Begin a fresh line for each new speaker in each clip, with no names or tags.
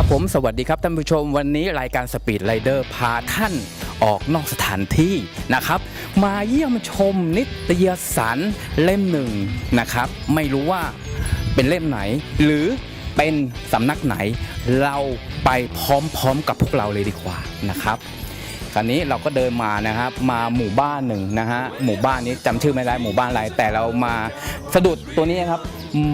ครับผมสวัสดีครับท่านผู้ชมวันนี้รายการสปีดไรเดอร์พาท่านออกนอกสถานที่นะครับ มาเยี่ยมชมนิตยสารเล่มหนึ่งนะครับ ไม่รู้ว่าเป็นเล่มไหน หรือเป็นสำนักไหน เราไปพร้อมๆกับพวกเราเลยดีกว่านะครับ คราวนี้เราก็เดินมานะครับมาหมู่บ้านหนึ่งนะฮะหมู่บ้านนี้จำชื่อไม่ได้หมู่บ้านอะไรแต่เรามาสะดุดตัวนี้ครับ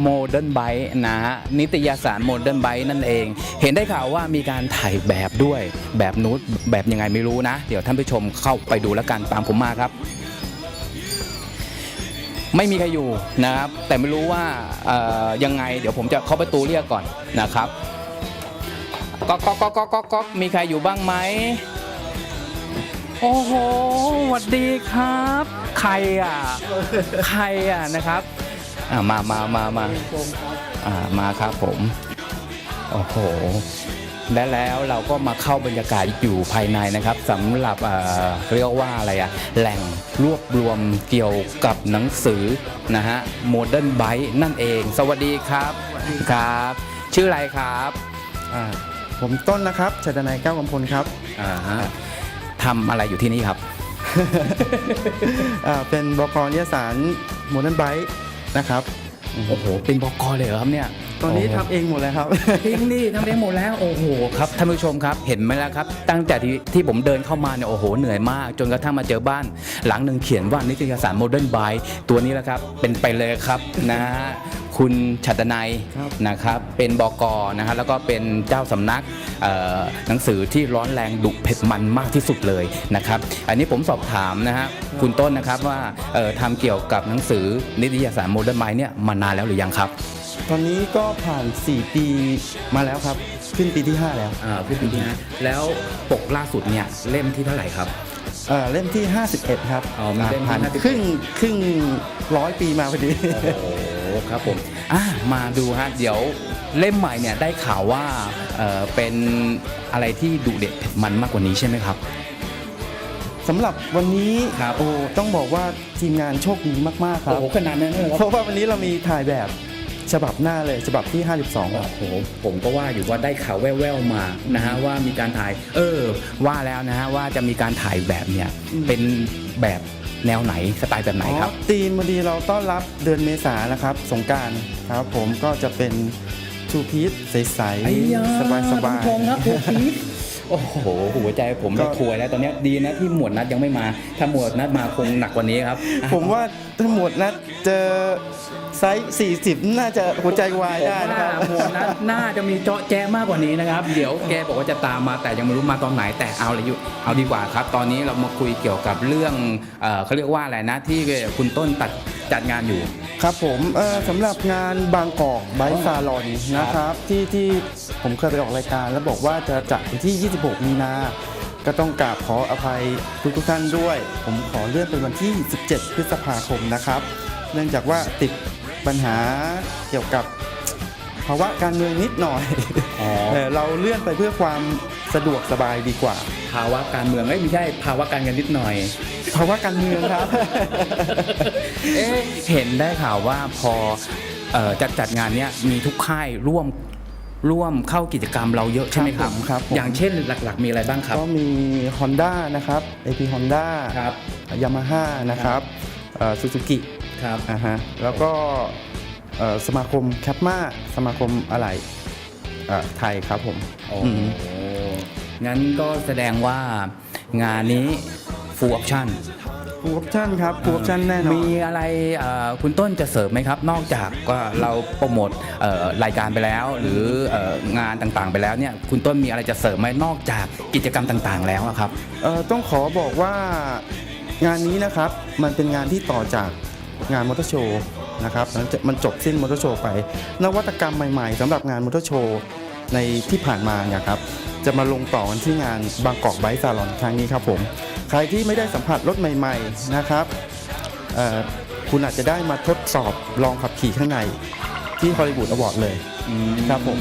โมเดิร์นไบนะฮะนิตยสารโมเดิร์นไบนั่นเอง เห็นได้ข่าวว่ามีการถ่ายแบบด้วยแบบนู้นแบบยังไงไม่รู้นะ เดี๋ยวท่านผู้ชมเข้าไปดูแล้วกันตามผมมาครับไม่มีใครอยู่นะครับ แต่ไม่รู้ว่ายังไง เดี๋ยวผมจะเข้าประตูเรียกก่อนนะครับก็ก็ก็ก็ก็มีใครอยู่บ้างไหม โอ้โหสวัสดีครับ ใครอะ ใครอะนะครับอ่ามามามามาอ่ามาครับผม โอ้โห และแล้วเราก็มาเข้าบรรยากาศอยู่ภายในนะครับสำหรับเอ่อเรียกว่าอะไรอะแหล่งรวบรวมเกี่ยวกับหนังสือนะฮะ Modern Byte นั่นเอง สวัสดีครับครับ ชื่ออะไรครับ
อ่าผมต้นนะครับชัยดนัยแก้วกำพลครับ
อ่าฮะ ทำอะไรอยู่ที่นี่ครับ
อ่าเป็นบกนิยสารโมเดิร์นไบค์นะครับ
โอ้โห เป็นบกเลยเหรอครับเนี่ย
ตอนนี้
โโห
ทำเองหมดเลยครับ
เองนี่ทำเองหมดแล้วโอ้โหครับท่านผู้ชมครับเห็นไหมล่ะครับ ตั้งแต่ที่ที่ผมเดินเข้ามาเนี่ยโอ้โหเหนื่อยมาก จนกระทั่งมาเจอบ้าน หลังหนึ่งเขียนว่านิตยสารโมเดิร์นไบตัวนี้แหละครับเป็นไปเลยครับนะฮะ คุณชัดนัย
ครับ
นะครับเป็นบกนะฮะแล้วก็เป็นเจ้าสำนักเอ่อหนังสือที่ร้อนแรงดุเผ็ดมันมากที่สุดเลยนะครับอันนี้ผมสอบถามนะฮะคุณต้นนะครับว่าเอ่อทำเกี่ยวกับหนังสือนิตยสารโมเดิร์นไบเนี่ยมานานแล้วหรือยังครับ
ตอนนี้ก็ผ่าน 4 ปีมาแล้วครับ ขึ้นปีที่ 5 แล้ว
อ่าพี่ปีนะแล้วปกล่าสุดเนี่ยเล่มที่เท่าไหร่ครับ
เอ่อเล่มที่ 51 ครับ
อ๋อมีเล่มที่
ผ่าน
51
ครึ่งครึ่งร้อยปีมาพอดี
โอ้โหครับผมอะมาดูฮะเดี๋ยวเล่มใหม่เนี่ยได้ข่าวว่าเอ่อเป็นอะไรที่ดุเด็ดเผ็ดมันมากกว่านี้ใช่ไหมครับ
สำหรับวันนี้
ครับ
โอ้ต้องบอกว่าทีมงานโชคดีมากๆครั
โอ้
บ
โหขนาดนั้นเลยค
เพ
รับ
ราะว่าวันนี้เรามีถ่ายแบบฉบับหน้าเลยฉบับที่ 52
โอ้โหผมก็ว่าอยู่ว่าได้ข่าวแว่วๆมานะฮะว่ามีการถ่าย เออ ว่าแล้วนะฮะว่าจะมีการถ่ายแบบเนี่ย
อืม
เป็นแบบ แนวไหนสไตล์แบบไหนครับ
อ๋อธีมพอดีเราต้อนรับเดือนเมษายนนะครับ สงกรารครับผมก็จะเป็นทูพีซใส
ไอ้ยา
ๆสบายสบาย
ท่นผู้ชมครับโอ้พีช โอ้โหหัวใจผม
ก็
จะถวยแล้วตอนเนี้ยดีนะที่หมวดนัดยังไม่มา ถ้าหมวดนัดมาคงหนักกว่านี้ครับ
ผมว่าทั้งหมดนะเจอไซส์40 น่าจะหัวใจวายได้นะครับ
ผมว่าหมวดนัดน่าจะมีเจาะแจ้มากกว่านี้นะครับ เดี๋ยวแกบอกว่าจะตามมาแต่ยังไม่รู้มาตอนไหนแต่เอาเลยอยู่เอาดีกว่าครับ ตอนนี้เรามาคุยเกี่ยวกับเรื่องเอ่อเขาเรียกว่าอะไรนะที่คุณต้นตัดจัดงานอยู่
ครับผมเอ่อสำหรับงานบางกอกไบซาลอนนะครับที่ที่ผมเคยไปออกรายการ แล้วบอกว่าจะจัดวันที่ 26 มีนา ก็ต้องกราบขออภัยทุกทุกๆท่านด้วย ผมขอเลื่อนเป็นวันที่ 17 พฤษภาคมนะครับ เนื่องจากว่าติดปัญหาเกี่ยวกับภาวะการเมืองนิดหน่อย
อ๋อ
เออเราเลื่อนไปเพื่อความสะดวกสบายดีกว่า
ภาวะการเมืองไม่ใช่ภาวะการเงินนิดหน่อย
ภาวะการเมืองครับ
เอ๊ะเห็นได้ข่าวว่าพอเอ่อจัดจัดงานเนี้ยมีทุกค่ายร่วมร่วมเข้ากิจกรรมเราเยอะใช่ไหมครับ
ครับผมครับผม
อย่างเช่นหลักๆ มีอะไรบ้างครับ
ก็มี Honda นะครับ AP Honda
ครับ
ยามาฮ่านะครับซูซูกิ
ครับ
อ่าฮะแล้วก็เอ่อสมาคมแคปมาสมาคมอะไหล่เอ่อไทยครับผม
โอ้
อืม
งั้นก็แสดงว่างานนี้ full option
ฟูออปชั่นครับฟูออปชั่นแน่นอน
มีอะไรเอ่อคุณต้นจะเสริมไหมครับ นอกจากว่าเราโปรโมทเอ่อรายการไปแล้ว หรือเอ่องานต่างๆไปแล้วเนี่ยคุณต้นมีอะไรจะเสริมไหมนอกจากกิจกรรมต่างๆแล้วอะครับ
เอ่อต้องขอบอกว่างานนี้นะครับมันเป็นงานที่ต่อจากงานมอเตอร์โชว์นะครับมันจะมันจบสิ้นมอเตอร์โชว์ไป นวัตกรรมใหม่ๆสำหรับงานมอเตอร์โชว์ในที่ผ่านมาเนี่ยครับจะมาลงต่อกันที่งานบางกอกไบค์ซาลอนครั้งนี้ครับผมใค รที่ไม่ได้สัมผัสรถใหม่ ๆนะครับเอ่อคุณอาจจะได้มาทดสอบลองขับขี่ข้างในที่ฮอลลีวูดอวอร์ดเลยครับผม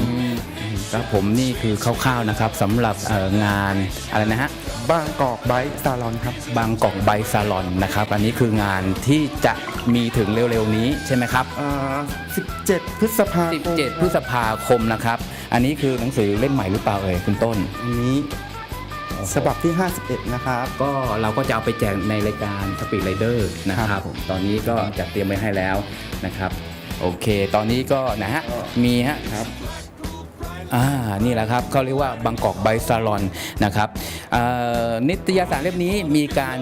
ครับผมนี่คือคร่าวๆนะครับสำหรับเอ่องานอะไรนะฮะ
บางกอกไบค์ซาลอนครับ
บางกอกไบซาลอนนะครับอันนี้คืองานที่จะมีถึงเร็วๆนี้ใช่ไหมครับ
อ่า17 พฤษภาคม
17 พฤษภาคมนะครับ อันนี้คือหนังสือเล่มใหม่หรือเปล่าเอ่ยคุณต้น
อันนี้ ฉบับที่ 51 นะครับ
ก็เราก็จะเอาไปแจกในรายการสปีดไรเดอร์นะค
ครั
รับ
บผม
ตอนนี้ก็จัดเตรียมไว้ให้แล้วนะครับ โอเค ตอนนี้ก็นะฮะ มีฮะ
ครับ
อ่า นี่แหละครับเขาเรียกว่าบางกอกไบซาลอนนะครับเอ่อนิตยสารเล่มนี้มีการ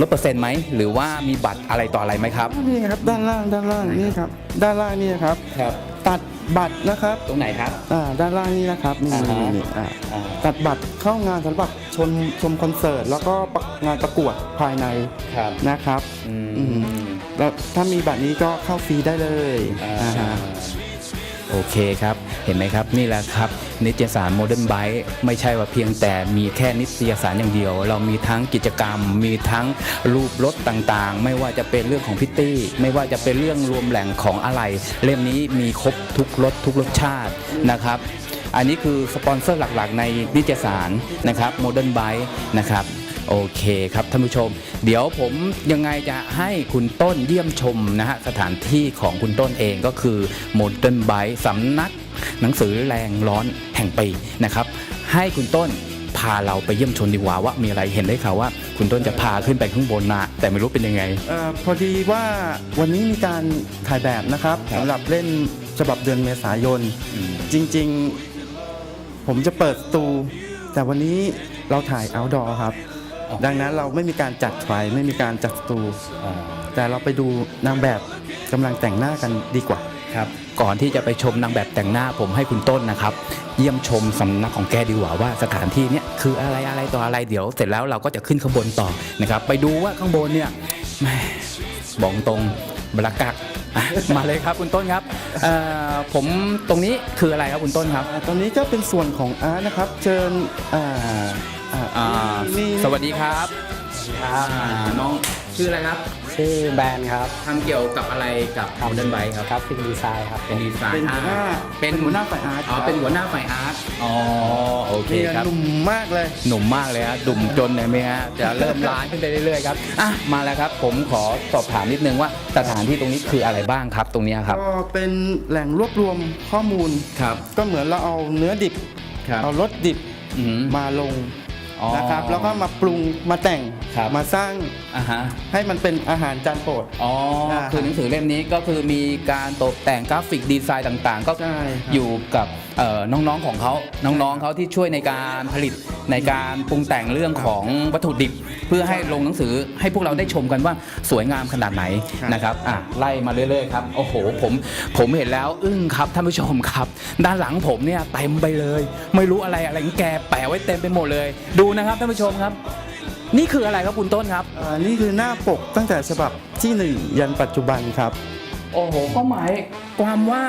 ลดเปอร์เซ็นต์ไหม หรือว่ามีบัตรอะไรต่ออะไรไหมครับ
นี่ครับด้านล่างด้านล่างนี่ครับ ด้านล่างนี่ครับ
ครับ
ตัด บัตรนะครับ
ตรงไหนครับ
อ่าด้านล่างนี่นะครับนี่
อ่าฮะ
นี่นี่อ่า
อ่า
ตัดบัตรเข้างานสำหรับชมชมคอนเสิร์ต แล้วก็ประงานประกวดภายใน
ครับ
นะครับ
อื
อื
ม
มแล้วถ้ามีบัตรนี้ก็เข้าฟรีได้เลย
อ่า
อ่าฮะ
โอเคครับ เห็นไหมครับ นี่แหละครับ นิตยสารโมเดิร์นไบค์ไม่ใช่ว่าเพียงแต่มีแค่นิตยสารอย่างเดียว เรามีทั้งกิจกรรม มีทั้งรูปรถต่างๆ ไม่ว่าจะเป็นเรื่องของพิตตี้ ไม่ว่าจะเป็นเรื่องรวมแหล่งของอะไร เล่มนี้มีครบทุกรสทุกรสชาตินะครับ อันนี้คือสปอนเซอร์หลักๆ ในนิตยสารนะครับโมเดิร์นไบค์นะครับ โอเคครับท่านผู้ชม เดี๋ยวผมยังไงจะให้คุณต้นเยี่ยมชมนะฮะสถานที่ของคุณต้นเองก็คือ Modern Bike สำนักหนังสือแรงร้อนแห่งปีนะครับ ให้คุณต้นพาเราไปเยี่ยมชมดีกว่าว่ามีอะไรเห็นได้ข่าวว่า คุณต้นจะพาขึ้นไปข้างบนนะแต่ไม่รู้เป็นยังไง
เอ่อพอดีว่าวันนี้มีการถ่ายแบบนะครับ
ครับ
สำหรับเล่นฉบับเดือนเมษายน จริงๆ ผมจะเปิดสตู แต่วันนี้เราถ่าย outdoor ครับ
อ๋อ
ดังนั้นเราไม่มีการจัดไฟไม่มีการจัดสตูแต่เราไปดูนางแบบกำลังแต่งหน้ากันดีกว่า
ครับก่อนที่จะไปชมนางแบบแต่งหน้าผมให้คุณต้นนะครับ เยี่ยมชมสำนักของแกดีกว่าว่าสถานที่เนี้ยคืออะไรอะไรต่ออะไรเดี๋ยว เสร็จแล้วเราก็จะขึ้นข้างบนต่อนะครับ ไปดูว่าข้างบนเนี่ยแหม่บอกตรงบรรยากาศอะมาเลยครับคุณต้นครับเอ่อผมตรงนี้คืออะไรครับคุณต้นครับ
ตอนนี้ก็เป็นส่วนของอาร์ตนะครับ เชิญ อ่าอ่า
อ่า
นี่
สวัสดีครับครับน้องชื่ออะไรครับ
ชื่อแบรนด์ครับ
ทำเกี่ยวกับอะไรกับโมเดิร์นไบค์ครับ
ครับฟินดีไซน์ครับ
เป็นดีไซน์
เป็นหัวหน้า
อ่เป็น
หัวหน้าฝ่ายอาร์ต
อ๋อ
ครับ
เป็นหัวหน้าฝ่ายอาร์ตอ๋อโอเค
นี่
ครับ
หนุ่มมากเลย
หนุ่มมากเลยฮะดุ่มจนเลยไหมฮะจะเริ่มล้านขึ้นไปเรื่อยๆครับอะมาแล้วครับ ผมขอสอบถามนิดนึงว่าสถานที่ตรงนี้คืออะไรบ้างครับ ตรงเนี้ยครับ
ก็เป็นแหล่งรวบรวมข้อมูล
ครับ
ก็เหมือนเราเอาเนื้อดิบ
ครับ
เอารสดิบ
อืม
มาลง
อ๋อ
นะครับแล้วก็มาปรุงมาแต่ง
ครับ
มาสร้าง
อะฮะ
ให้มันเป็นอาหารจานโปรด
อ๋อ
อ่า
คือหนังสือเล่มนี้ก็คือมีการตกแต่งกราฟิกดีไซน์ต่างๆ ก็
ใช่ครับ
อยู่กับเอ่อน้องๆของเขาน้องๆเขาที่ช่วยในการผลิตในการปรุงแต่งเรื่องของวัตถุดิบ เพื่อให้ลงหนังสือให้พวกเราได้ชมกันว่าสวยงามขนาดไหน
ครับ
นะครับอะไล่มาเรื่อยๆครับโอ้โหผมผมเห็นแล้วอึ้งครับท่านผู้ชมครับ ด้านหลังผมเนี่ยเต็มไปเลย ไม่รู้อะไรอะไรของแกแปะไว้เต็มไปหมดเลย ดูนะครับท่านผู้ชมครับ นี่คืออะไรครับคุณต้นครับ
อ่านี่คือหน้าปกตั้งแต่ฉบับที่1 ยันปัจจุบันครับ
โอ้โหก็หมายความว่า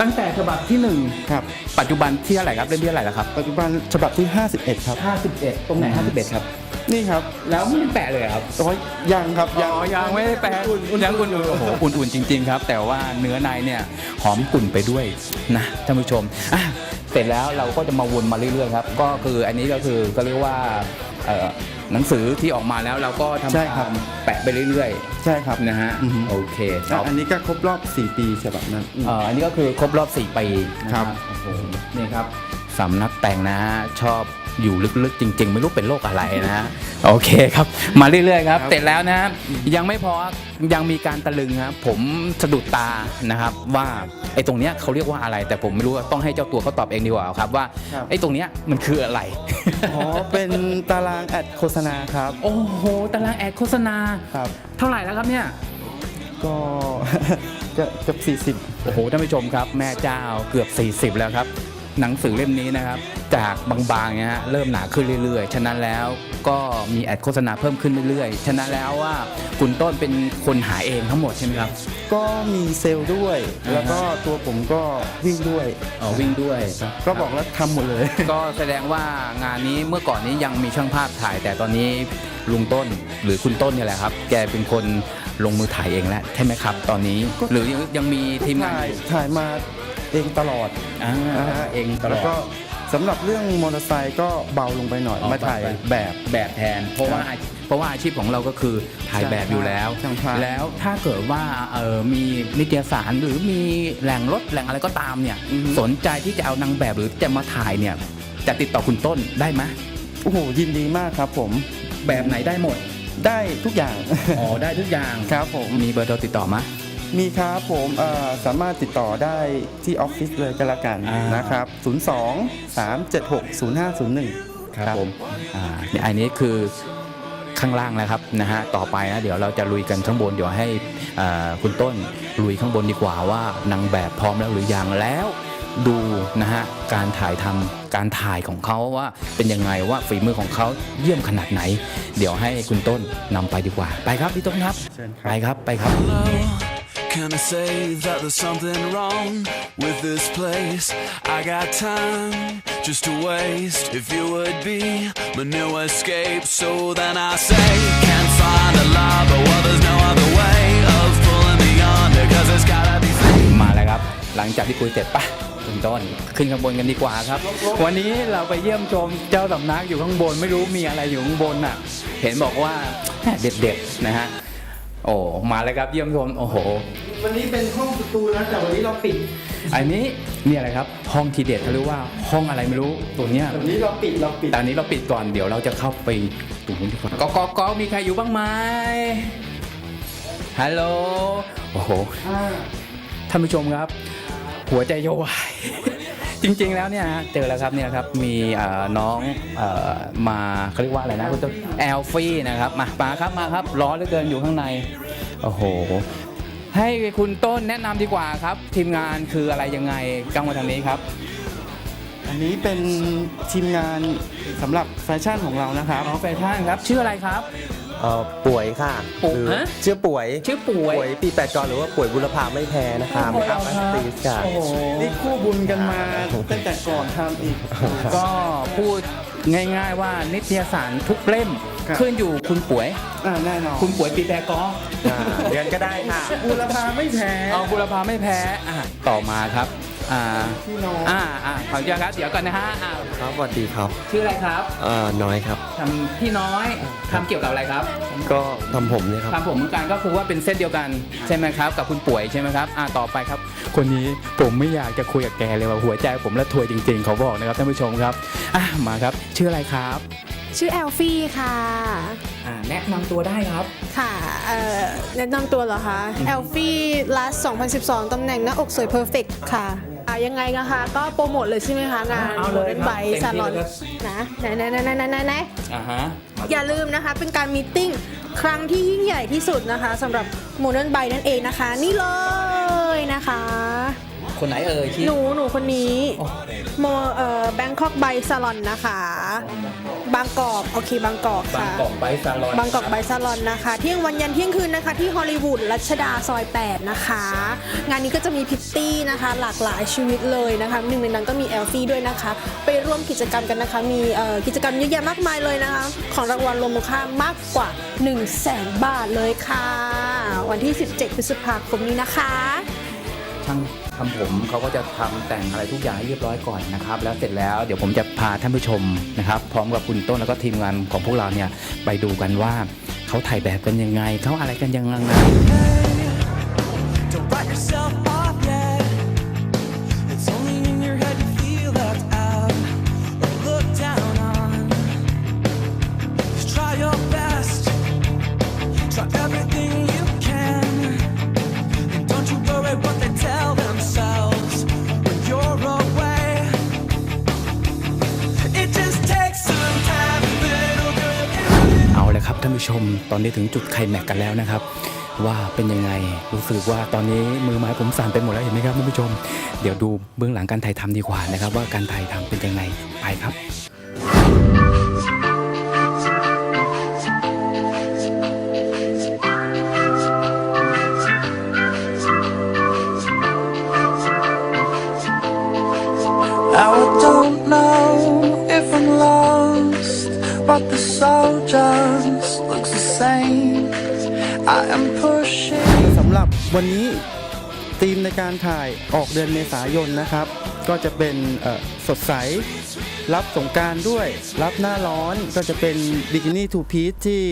ตั้งแต่ฉบับที่หนึ่ง
ครับ
ปัจจุบันที่เท่าไหร่ครับเล่มที่เท่าไหร่แล้วครับ
ปัจจุบันฉบับที่ 51 ครับ
51 ตรงไหน51ครับ
นี่ครับ
แล้วไม่ได้แปะเลยเหรอครับ
โอ้ยยังครับ
อ๋อยังไม่ได้แปะ
อุ่นๆอุ่นๆ
ยังอุ่นๆโอ้โหอุ่นๆจริง ๆ ครับ แต่ว่าเนื้อในเนี่ยหอมกลุ่นไปด้วยนะท่านผู้ชมอะ เสร็จแล้วเราก็จะมาวนมาเรื่อยๆครับก็คืออันนี้ก็คือก็เรียกว่าเอ่อหนังสือที่ออกมาแล้วเราก็ทำ
ใช่ครั
กา
บ
รแปะไปเรื่อย
ใช่ครับ
ๆนะฮะ
อือฮึ
โอเคค
อะ
รับ
อันนี้ก็ครบรอบ 4 ปีฉบับนั้นอืม
เอ่ออันนี้ก็คือครบรอบ 4 ปีนะครับ โอ้โหนี่ครับสำนักแต่งนะฮะชอบ อยู่ลึกๆ จริง ๆ ไม่รู้เป็นโรคอะไรนะฮะโอเคครับ มาเรื่อยๆครับ
ครับ
เสร็จแล้วนะยังไม่พอยังมีการตะลึงครับผมสะดุดตานะครับว่าไอ้ตรงเนี้ยเขาเรียกว่าอะไร แต่ผมไม่รู้ว่าต้องให้เจ้าตัวเขาตอบเองดีกว่าครับว่าไอ้ตรงเนี้ยมันคืออะไร
อ๋อเป็นตารางแอดโฆษณาครับ
โอ้โหตารางแอดโฆษณา
ครับ
เท่าไหร่แล้วครับเนี่ย
ก็เกือบเกือบ40
โอ้โหท่านผู้ชมครับ แม่เจ้าเกือบ 40 แล้วครับ หนังสือเล่มนี้นะครับ จากบางๆเนี่ยฮะเริ่มหนาขึ้นเรื่อยๆ ฉะนั้นแล้วก็มีแอดโฆษณาเพิ่มขึ้นเรื่อยๆ ฉะนั้นแล้วว่าคุณต้นเป็นคนหาเองทั้งหมดใช่ไหมครับ
ก็มีเซลล์ด้วย
อ่าฮะ
แล้วก็ตัวผมก็วิ่งด้วย
อ๋อวิ่งด้วย
ก็บอกแล้วทำหมดเลย
ก็แสดงว่างานนี้เมื่อก่อนนี้ยังมีช่างภาพถ่าย แต่ตอนนี้ลุงต้นหรือคุณต้นเนี่ยแหละครับ แกเป็นคนลงมือถ่ายเองแล้วใช่ไหมครับ ตอนนี้
ก็
หรือยังมีทีมงาน
ถ่าย
อยู่
ถ่ายมา เองตลอด
อ่า
นะฮะ
เองตล
แล้ว
อ
ก็
ด
สำหรับเรื่องมอเตอร์ไซค์ก็เบาลงไปหน่อย
อ๋อ
มาถ่าย
เบาไป
แบบ
แบบแทน เพราะว่าอาชีเพราะว่าอาชีพของเราก็คือถ่ายแบบอยู่แล้ว
ช่างภาพ
แล้วถ้าเกิดว่าเออมีนิตยสารหรือมีแหล่งรถแหล่งอะไรก็ตามเนี่ย
อือฮึ
สนใจที่จะเอานางแบบหรือจะมาถ่ายเนี่ยจะติดต่อคุณต้นได้ไหม
โอ้โหยินดีมากครับผม
แบบไหนได้หมด
ได้ทุกอย่าง
อ๋อได้ทุกอย่าง
ครับผม
มีเบอร์โทรติดต่อไหม
มีครับผมเอ่อสามารถติดต่อได้ที่ออฟฟิศเลยก็แล้วกัน
อ่าน
นะครับ 02 376 0501
ครับผมอ่าเนี่ยอันนี้คือข้างล่างนะครับนะฮะต่อไปนะเดี๋ยวเราจะลุยกันข้างบนเดี๋ยวให้อ่าคุณต้นลุยข้างบนดีกว่าว่านางแบบพร้อมแล้วหรือยังแล้วดูนะฮะการถ่ายทำการถ่ายของเขาว่าเป็นยังไงว่าฝีมือของเขาเยี่ยมขนาดไหน เดี๋ยวให้คุณต้นนำไปดีกว่า ไปครับพี่ต้นครับ
เชิญครับ
ไปครับไปครับ
Can I say that there's something wrong with this place? I got time just to waste. If you would be my new escape, so then I say, can't find a love, but well, there's no other way of pulling me under, cause it's gotta be.
มาแล้วครับ หลังจากที่คุยเสร็จปะคุณต้นขึ้นข้างบนกันดีกว่าครับ วันนี้เราไปเยี่ยมชมเจ้าสำนักอยู่ข้างบนไม่รู้มีอะไรอยู่ข้างบนอะ เห็นบอกว่าเด็ดๆนะฮะ โอ้มาแล้วครับเยี่ยมชมโอ้โห
วันนี้เป็นห้องประตูนะแต่วันนี้เราปิด
อันนี้นี่อะไรครับห้องทีเด็ดเขาเรียกว่าห้องอะไรไม่รู้ตัวเนี้ย
วันนี้เราปิดเราปิด
แต่อันนี้เราปิดก่อนเดี๋ยวเราจะเข้าไปตรงนู้นดีกว่าก็ก็ก็มีใครอยู่บ้างไหมฮัลโหลโอ้โหท่านผู้ชมครับ หัวใจจะวาย จริงๆแล้วเนี่ยฮะเจอแล้วครับเนี่ยครับมีเอ่อน้องเอ่อมาเขาเรียกว่าอะไรนะคุณต้นแอลฟี่นะครับมามาครับมาครับร้อนเหลือเกินอยู่ข้างในโอ้โหให้คุณต้นแนะนำดีกว่าครับ ทีมงานคืออะไรยังไงกางมาทางนี้ครับ
อันนี้เป็นทีมงานสำหรับแฟชั่นของเรานะครับ
น้องแฟชั่นครับ ชื่ออะไรครับ
เอ่อป่วยค่ะ
ป่วย
หรือ
ฮะ
ชื่อป่วย
ชื่อป่วย
ป่วยปีแปดกรหรือว่าป่วยบุรพาไม่แพ้นะคะ
โอ้
ไม่
โห
อัพอัสตีสค่ะ
โอ้โห
นี่คู่บุญกันมาตั้งแต่ก่อนทำอีก
ก็พูดง่ายๆว่านิตยสารทุกเล่ม
ครับ
ขึ้นอยู่คุณป่วย
อ่าแน่นอน
คุณป่วยปีแปรกอ
อ่าเดือนก็ได้ค่ะ
บูรพาไม่แพ้
เอาบุรพาไม่แพ้อะต่อมาครับ อ่า
พี่น้อง
อ่าอ่าขออนุญาตครับเดี๋ยวก่อนนะฮะอ่า
ครับสวัสดีครับ
ชื่ออะไรครับ
เอ่อน้อยครับ
ทำพี่น้อยทำเกี่ยวกับอะไรครับ
ก็ทำผมเนี่ยครับ
ทำผมเหมือนกันก็คือว่าเป็นเส้นเดียวกันใช่ไหมครับ กับคุณป่วยใช่ไหมครับอ่าต่อไปครับ คนนี้ผมไม่อยากจะคุยกับแกเลยว่าหัวใจผมละทวยจริงๆเขาบอกนะครับท่านผู้ชมครับอ่ามาครับ ชื่ออะไรครับ
ชื่อแอลฟี่ค่ะ
อ่าแนะนำตัวได้ครับ
ค่ะ เอ่อ แนะนำตัวเหรอคะ แอลฟี่ลัส2012 ตำแหน่งหน้าอกสวยเพอร์เฟกค่ะอะ ยังไงนะคะ ก็โปรโมทเลยใช่ไหมคะงาน
เอาเลยครับ
ไบ
เต็มที่
ซาลอน
เลยครับ
นะไหนไหนไหนไหนไหนไหน
อ่าฮะ
อย่าลืมนะคะ เป็นการมีตติ้งครั้งที่ยิ่งใหญ่ที่สุดนะคะสำหรับโมเดิร์นไบนั่นเองนะคะ นี่เลยนะคะ
คนไหนเอ่ยที่
หนูหนูคนนี้
โอ้
โมเอ่อแบงคอกไบซาลอนนะคะ บางกอกโอเคบางกอก
บาง
ค่ะ
กอกไบซาลอน
บางกอกไบซาลอนนะคะ เที่ยงวันยันเที่ยงคืนนะคะ ที่ฮอลลีวูดรัชดาซอย 8 นะคะ งานนี้ก็จะมีพิตตี้นะคะ หลากหลายชีวิตเลยนะคะหนึ่งในนั้นก็มีแอลฟี่ด้วยนะคะ ไปร่วมกิจกรรมกันนะคะ มีเอ่อกิจกรรมเยอะแยะมากมายเลยนะคะ ของรางวัลรวมมูลค่ามากกว่า 1 0 0 0 0แสนบาทเลยค่ะ วันที่ 17 พฤษภาคมนี้นะคะ
ช่าง ทำผมเขาก็จะทำแต่งอะไรทุกอย่างให้เรียบร้อยก่อนนะครับ แล้วเสร็จแล้วเดี๋ยวผมจะพาท่านผู้ชมนะครับ พร้อมกับคุณต้นแล้วก็ทีมงานของพวกเราเนี่ยไปดูกันว่าเขาถ่ายแบบกันยังไงเขาอะไรกันยังไง ท่านผู้ชม ตอนนี้ถึงจุดไข่แม็กกันแล้วนะครับ ว่าเป็นยังไงรู้สึกว่าตอนนี้มือไม้ผมสั่นไปหมดแล้วเห็นไหมครับท่านผู้ชม เดี๋ยวดูเบื้องหลังการถ่ายทำดีกว่านะครับ ว่าการถ่ายทำเป็นยังไงไปครับ
หรับวันนี้ธีมในการถ่ายออกเดือนเมษายนนะครับ ก็จะเป็นสดใส รับสงการด้วย รับหน้าร้อนก็จะเป็นบิกินี่ทูพีซที่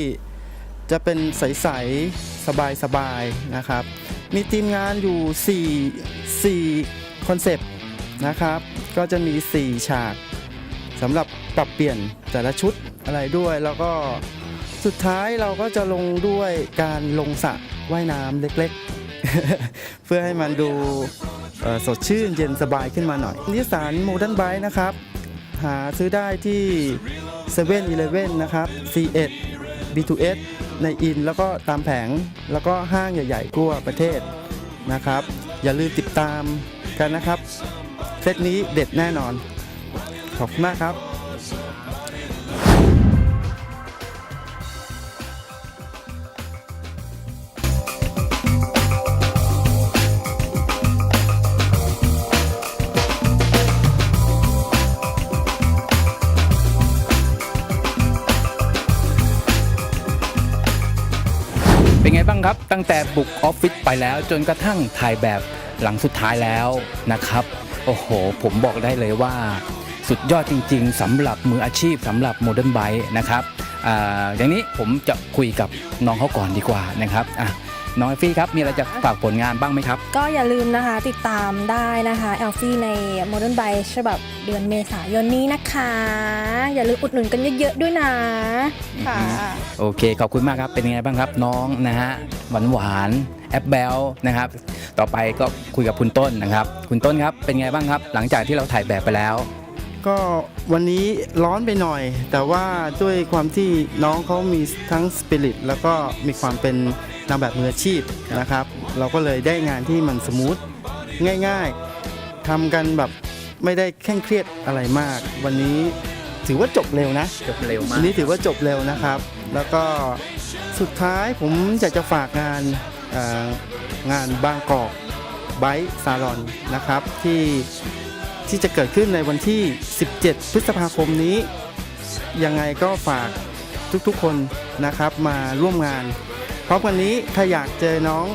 จะเป็นใส ๆ สบาย ๆ นะครับ มีทีมงานอยู่ 4 4 คอนเซปต์นะครับ ก็จะมี 4 ฉากสำหรับปรับเปลี่ยนแต่ละชุดอะไรด้วย แล้วก็สุดท้ายเราก็จะลงด้วยการลงสระ ว่ายน้ำเล็กๆ เพื่อให้มันดูสดชื่นเย็นสบายขึ้นมาหน่อยนิสสันโมเดิร์นไบค์นะครับ หาซื้อได้ที่7 e เ e ่ e อนะครับ C1 B2S ในอินแล้วก็ตามแผงแล้วก็ห้างใหญ่ๆทั่วประเทศนะครับ อย่าลืมติดตามกันนะครับ เซตนี้เด็ดแน่นอน ขอบคุณมากครับ
เป็นไงบ้างครับ ตั้งแต่บุกออฟฟิศไปแล้วจนกระทั่งถ่ายแบบหลังสุดท้ายแล้วนะครับ โอ้โห ผมบอกได้เลยว่า สุดยอดจริง ๆสำหรับมืออาชีพสำหรับโมเดิร์นไบค์นะครับออย่างนี้ผมจะคุยกับน้องเขาก่อนดีกว่านะครับอะ น้องเอฟฟี่ครับ มีอะไรจะฝากผลงานบ้างไหมครับ
ก็อย่าลืมนะคะติดตามได้นะคะแอลฟี่ใน Modern b y ฉบับเดือนเมษายนนี้นะคะ อย่าลืมอุดหนุนกันเยอะๆด้วยนะ
ค่ะ
โอเค ขอบคุณมากครับ เป็นยังไงบ้างครับน้องนะฮะหวานหวานๆแอปเบลนะครับ ต่อไปก็คุยกับคุณต้นนะครับ คุณต้นครับเป็นไงบ้างครับ หลังจากที่เราถ่ายแบบไปแล้ว
ก็วันนี้ร้อนไปหน่อย แต่ว่าด้วยความที่น้องเขามีทั้งสปิริตแล้วก็มีความเป็น นางแบบมืออาชีพนะครับ เราก็เลยได้งานที่มันสมูทง่ายๆทำกันแบบไม่ได้เคร่งเครียดอะไรมาก วันนี้ถือว่าจบเร็วนะ
จบเร็วมา
วั
ก
นนี้ถือว่าจบเร็วนะครับ แล้วก็สุดท้ายผมอยากจะฝากงานเอ่องานบางกอกไบซาลอนนะครับที่ที่จะเกิดขึ้นในวันที่ 17 พฤษภาคมนี้ ยังไงก็ฝากทุกๆคนนะครับมาร่วมงานพ ร้อมกันนี้ถ้าอยากเจอน้อง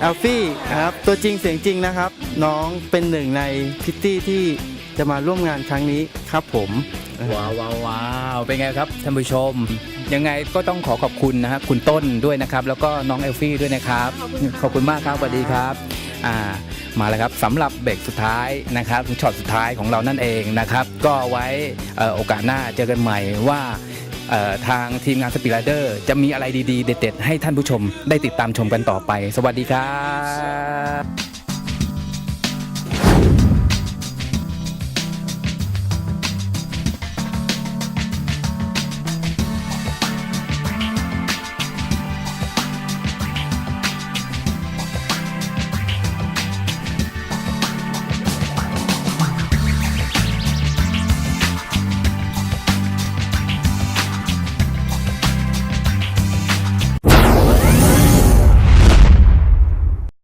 แอลฟี่นะครับตัวจริงเสียงจริงนะครับ น้องเป็นหนึ่งในพิตตี้ที่จะมาร่วมงานครั้งนี้ครับผม
ว้าวว้าวว้าวเป็นไงครับท่านผู้ชม ยังไงก็ต้องขอขอบคุณนะครับคุณต้นด้วยนะครับ แล้วก็น้องเอลฟี่ด้วยนะครับ ขอบคุณมากครับสวัสดีครับอ่ามาแล้วครับสำหรับเบรกสุดท้ายนะครับช็อตสุดท้ายของเรานั่นเองนะครับ ก็ไว้เอ่อโอกาสหน้าเจอกันใหม่ว่าเอ่อ ทางทีมงานสปีดเดอร์จะมีอะไรดีๆ เด็ดๆ ให้ท่านผู้ชมได้ติดตามชมกันต่อไป สวัสดีครับ